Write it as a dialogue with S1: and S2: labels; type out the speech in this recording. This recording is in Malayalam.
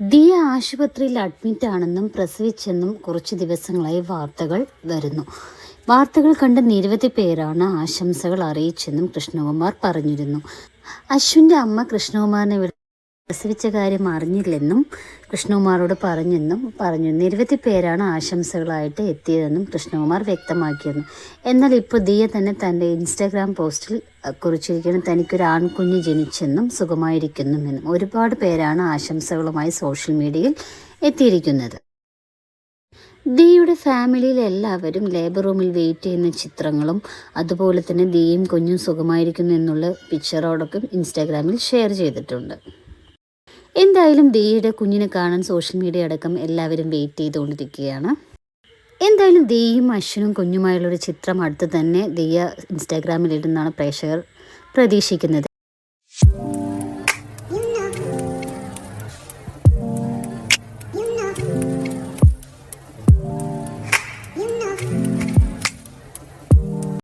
S1: ദിയ ആശുപത്രിയിൽ അഡ്മിറ്റ് ആണെന്നും പ്രസവിച്ചെന്നും കുറച്ച് ദിവസങ്ങളായി വാർത്തകൾ വരുന്നു. വാർത്തകൾ കണ്ട് നിരവധി പേരാണ് ആശംസകൾ അറിയിച്ചെന്നും കൃഷ്ണകുമാർ പറഞ്ഞിരുന്നു. അശ്വിന്റെ അമ്മ കൃഷ്ണകുമാറിനെ പ്രസവിച്ച കാര്യം അറിഞ്ഞില്ലെന്നും കൃഷ്ണകുമാറോട് പറഞ്ഞെന്നും പറഞ്ഞു. നിരവധി പേരാണ് ആശംസകളായിട്ട് എത്തിയതെന്നും കൃഷ്ണകുമാർ വ്യക്തമാക്കിയിരുന്നു എന്നാൽ ഇപ്പോൾ ദിയ തന്നെ തന്റെ ഇൻസ്റ്റാഗ്രാം പോസ്റ്റിൽ കുറിച്ചിരിക്കുന്നു തനിക്കൊരു ആൺകുഞ്ഞ് ജനിച്ചെന്നും സുഖമായിരിക്കുന്നുമെന്നും. ഒരുപാട് പേരാണ് ആശംസകളുമായി സോഷ്യൽ മീഡിയയിൽ എത്തിയിരിക്കുന്നത്. ദിയുടെ ഫാമിലിയിൽ എല്ലാവരും ലേബർ റൂമിൽ വെയിറ്റ് ചെയ്യുന്ന ചിത്രങ്ങളും അതുപോലെ തന്നെ ദിയും കുഞ്ഞും സുഖമായിരിക്കുന്നു എന്നുള്ള പിക്ചറോടൊക്കെ ഇൻസ്റ്റാഗ്രാമിൽ ഷെയർ ചെയ്തിട്ടുണ്ട്. എന്തായാലും ദിയയുടെ കുഞ്ഞിനെ കാണാൻ സോഷ്യൽ മീഡിയ അടക്കം എല്ലാവരും വെയിറ്റ് ചെയ്തുകൊണ്ടിരിക്കുകയാണ്. എന്തായാലും ദേയും അശ്വനും കുഞ്ഞുമായുള്ളൊരു ചിത്രം അടുത്ത് തന്നെ ദിയ ഇൻസ്റ്റാഗ്രാമിൽ ഇടുന്നാണ് പ്രേക്ഷകർ പ്രതീക്ഷിക്കുന്നത്.